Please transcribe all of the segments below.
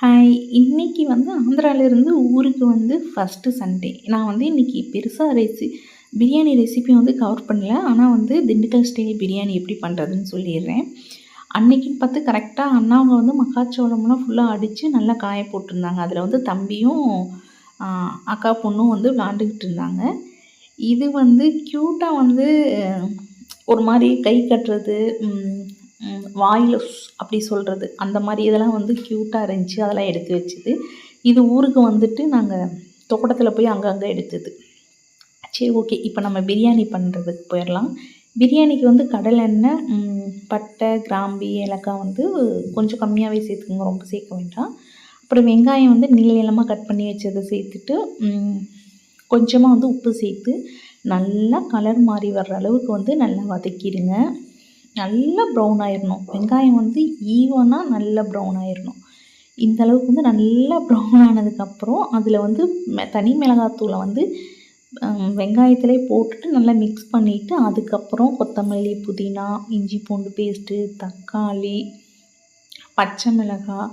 Hi. இன்றைக்கி வந்து ஆந்திராவிலேருந்து ஊருக்கு வந்து ஃபஸ்ட்டு சண்டே நான் வந்து இன்றைக்கி பெருசாக ரெசி பிரியாணி ரெசிபி வந்து கவர் பண்ணல. ஆனால் வந்து திண்டுக்கல் ஸ்டைல் பிரியாணி எப்படி பண்ணுறதுன்னு சொல்லிடுறேன். அன்றைக்கின்னு பார்த்து கரெக்டாக அண்ணாவங்க வந்து மக்காச்சோளம்லாம் ஃபுல்லாக அடித்து நல்லா காய போட்டிருந்தாங்க. அதில் வந்து தம்பியும் அக்கா பொண்ணும் வந்து விளாண்டுக்கிட்டு இருந்தாங்க. இது வந்து க்யூட்டாக வந்து ஒரு மாதிரி கை கட்டுறது வாயில் அப்படி சொல்கிறது அந்த மாதிரி இதெல்லாம் வந்து க்யூட்டாக இருந்துச்சு. அதெல்லாம் எடுத்து வச்சுது. இது ஊருக்கு வந்துட்டு நாங்கள் தோட்டத்தில் போய் அங்கங்கே எடுத்தது. சரி ஓகே இப்போ நம்ம பிரியாணி பண்ணுறதுக்கு போயிடலாம் பிரியாணிக்கு வந்து கடலை எண்ணெய் பட்டை கிராம்பி ஏலக்காய் வந்து கொஞ்சம் கம்மியாகவே சேர்த்துக்கோங்க. ரொம்ப சேர்க்க வேண்டாம். அப்புறம் வெங்காயம் வந்து நீள நீளமாக கட் பண்ணி வச்சதை சேர்த்துட்டு கொஞ்சமாக வந்து உப்பு சேர்த்து நல்லா கலர் மாறி வர்ற அளவுக்கு வந்து நல்லா வதக்கிடுங்க. நல்லா ப்ரௌன் ஆயிடணும் வெங்காயம் வந்து ஈவனாக நல்லா ப்ரௌன் ஆயிடணும் இந்த அளவுக்கு வந்து நல்லா ப்ரௌன் ஆனதுக்கப்புறம் அதில் வந்து தனி மிளகாத்தூளை வந்து வெங்காயத்திலே போட்டுட்டு நல்லா மிக்ஸ் பண்ணிவிட்டு அதுக்கப்புறம் கொத்தமல்லி புதினா இஞ்சி பூண்டு பேஸ்ட்டு தக்காளி பச்சை மிளகாய்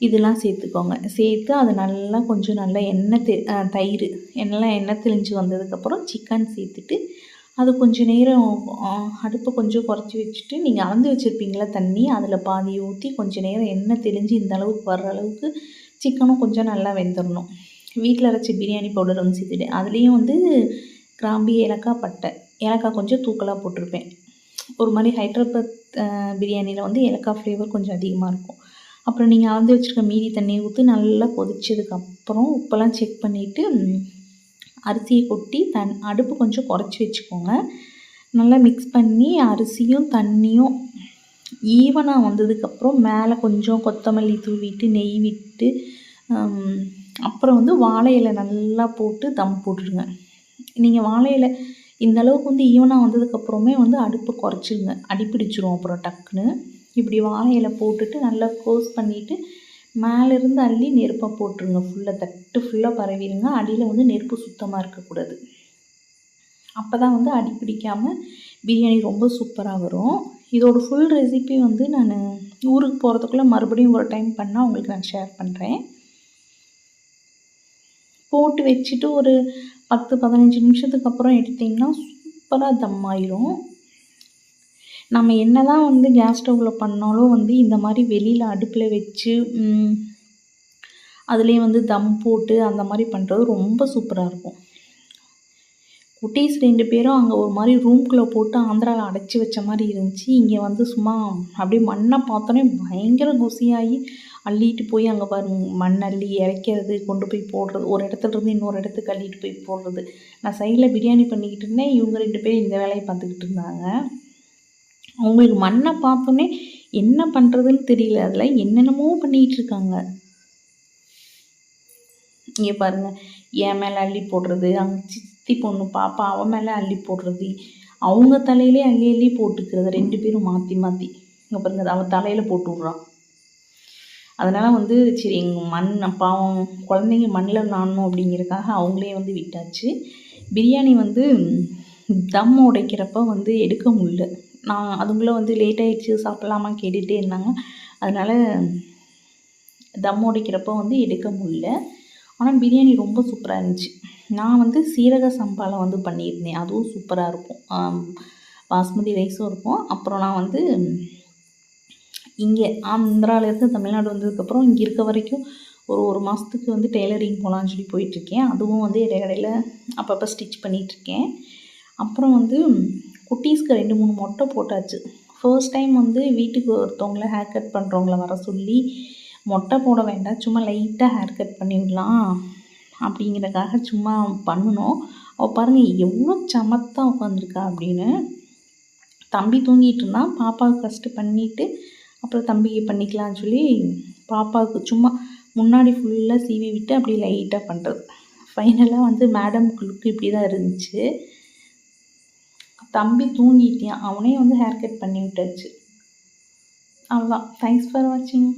இதெல்லாம் சேர்த்துக்கோங்க. சேர்த்து அது நல்லா கொஞ்சம் நல்லா எண்ணெய் தெ தயிர் எண்ணெய் எண்ணெய் தெளிஞ்சு வந்ததுக்கப்புறம் சிக்கன் சேர்த்துட்டு அது கொஞ்சம் நேரம் அடுப்பை கொஞ்சம் குறைச்சி வச்சுட்டு நீங்கள் அளந்து வச்சுருப்பீங்களா தண்ணி அதில் பாதி ஊற்றி கொஞ்சம் நேரம் எண்ணெய் தெளிஞ்சு இந்த அளவுக்கு வர்ற அளவுக்கு சிக்கனும் கொஞ்சம் நல்லா வெந்துடணும் வீட்டில் அரைச்சி பிரியாணி பவுடர் வந்து சேர்த்துட்டு அதுலேயும் வந்து கிராம்பி ஏலக்காய் பட்டை. ஏலக்காய் கொஞ்சம் தூக்கலாக போட்டிருப்பேன். ஒரு மாதிரி ஹைட்ராபாத் பிரியாணியில் வந்து ஏலக்காய் ஃப்ளேவர் கொஞ்சம் அதிகமாக இருக்கும். அப்புறம் நீங்கள் அளந்து வச்சுருக்க மீதி தண்ணியை ஊற்றி நல்லா கொதிச்சதுக்கப்புறம் உப்பெல்லாம் செக் பண்ணிவிட்டு அரிசியை கொட்டி தன் அடுப்பு கொஞ்சம் குறைச்சி வச்சுக்கோங்க. நல்லா மிக்ஸ் பண்ணி அரிசியும் தண்ணியும் ஈவனாக வந்ததுக்கப்புறம் மேலே கொஞ்சம் கொத்தமல்லி தூவிட்டு நெய் விட்டு அப்புறம் வந்து வாழை இலை நல்லா போட்டு தம் போட்டுருங்க நீங்கள் வாழை இலை இந்த அளவுக்கு வந்து ஈவனாக வந்ததுக்கப்புறமே வந்து அடுப்பை குறைச்சிருங்க. அடிப்பிடிச்சிரும் அப்புறம் டக்குன்னு. இப்படி வாழை இலை போட்டுட்டு நல்லா க்ளோஸ் பண்ணிவிட்டு மேலேருந்து அள்ளி நெருப்பை போட்டுருங்க. ஃபுல்லாக தட்டு ஃபுல்லாக பரவிடுங்க. அடியில் வந்து நெருப்பு சுத்தமாக இருக்கக்கூடாது. அப்போ தான் வந்து அடி பிடிக்காமல் பிரியாணி ரொம்ப சூப்பராக வரும். இதோட ஃபுல் ரெசிபி வந்து நான் ஊருக்கு போகிறதுக்குள்ளே மறுபடியும் ஒரு டைம் பண்ணால் உங்களுக்கு நான் ஷேர் பண்ணுறேன் போட்டு வச்சுட்டு ஒரு பத்து பதினஞ்சு நிமிஷத்துக்கு அப்புறம் எடுத்திங்கன்னா சூப்பராக தம் ஆயிரும். நம்ம என்ன தான் வந்து கேஸ் ஸ்டவ்வில் பண்ணாலும் வந்து இந்த மாதிரி வெளியில் அடுப்பில் வச்சு அதுலேயே வந்து தம் போட்டு அந்த மாதிரி பண்ணுறது ரொம்ப சூப்பராக இருக்கும். குட்டீஸ் ரெண்டு பேரும் அங்கே ஒரு மாதிரி ரூம்குள்ளே போட்டு ஆந்திராவில் அடைச்சி வச்ச மாதிரி இருந்துச்சு. இங்கே வந்து சும்மா அப்படியே மண்ணை பார்த்தோன்னே பயங்கர குசியாகி அள்ளிட்டு போய் அங்கே பாருங்க மண் அள்ளி இறக்கிறது கொண்டு போய் போடுறது ஒரு இடத்துல இருந்து இன்னொரு இடத்துக்கு அள்ளிட்டு போய் போடுறது. நான் சைடில் பிரியாணி பண்ணிக்கிட்டு இருந்தேன். இவங்க ரெண்டு பேரும் இந்த வேலையை பார்த்துக்கிட்டு இருந்தாங்க. அவங்களுக்கு மண்ணை பார்த்தோன்னே என்ன பண்ணுறதுன்னு தெரியல. அதில் என்னென்னமோ பண்ணிகிட்டு இருக்காங்க இங்கே பாருங்கள் என் மேலே அள்ளி போடுறது அங்கே சித்தி பொண்ணு பாப்பா அவன் மேலே அள்ளி போடுறது அவங்க தலையிலே அள்ளி அள்ளி போட்டுக்கிறது ரெண்டு பேரும் மாற்றி மாற்றி இங்கே பாருங்க அவன் தலையில் போட்டு விட்றான் அதனால் வந்து சரி எங்கள் மண் பாவம் குழந்தைங்க மண்ணில் நாடணும் அப்படிங்கிறதுக்காக அவங்களே வந்து விட்டாச்சு. பிரியாணி வந்து தம் உடைக்கிறப்ப வந்து எடுக்க முடியல. நான் அதுங்களும் வந்து லேட் ஆகிடுச்சு சாப்பிட்லாமா கேட்டுகிட்டே இருந்தாங்க. அதனால் தம் உடைக்கிறப்போ வந்து எடுக்க முடியல. ஆனால் பிரியாணி ரொம்ப சூப்பராக இருந்துச்சு. நான் வந்து சீரக சம்பாவில் வந்து பண்ணியிருந்தேன். அதுவும் சூப்பராக இருக்கும். பாஸ்மதி ரைஸும் இருக்கும். அப்புறம் நான் வந்து இங்கே ஆந்திராவிலேருந்து தமிழ்நாடு வந்ததுக்கப்புறம் இங்கே இருக்க வரைக்கும் ஒரு ஒரு மாதத்துக்கு வந்து டெய்லரிங் போகலான்னு சொல்லி போயிட்டுருக்கேன் அதுவும் வந்து இடையிடையில் அப்பப்போ ஸ்டிச் பண்ணிகிட்ருக்கேன் அப்புறம் வந்து குட்டீஸ்க்கு ரெண்டு மூணு மொட்டை போட்டாச்சு. ஃபர்ஸ்ட் டைம் வந்து வீட்டுக்கு ஒருத்தவங்கள ஹேர் கட் பண்ணுறவங்கள வர சொல்லி மொட்டை போட வேண்டாம் சும்மா லைட்டாக ஹேர் கட் பண்ணிவிடலாம் அப்படிங்கிறக்காக சும்மா பண்ணணும் அவள் பாருங்கள் எவ்வளோ சமத்தாக உட்காந்துருக்கா அப்படின்னு. தம்பி தூங்கிட்டு இருந்தான் பாப்பாவுக்கு ஃபஸ்ட்டு பண்ணிவிட்டு அப்புறம் தம்பிக்கு பண்ணிக்கலாம்னு சொல்லி பாப்பாவுக்கு சும்மா முன்னாடி ஃபுல்லாக சீவி விட்டு அப்படியே லைட்டாக பண்ணுறது ஃபைனலாக வந்து மேடம் லுக் இப்படி தான் இருந்துச்சு. தம்பி தூங்கிட்டியான். அவனே வந்து ஹேர் கட் பண்ணி விட்டாச்சு. அவ்வளோதான் தேங்க்ஸ் ஃபார் வாட்சிங்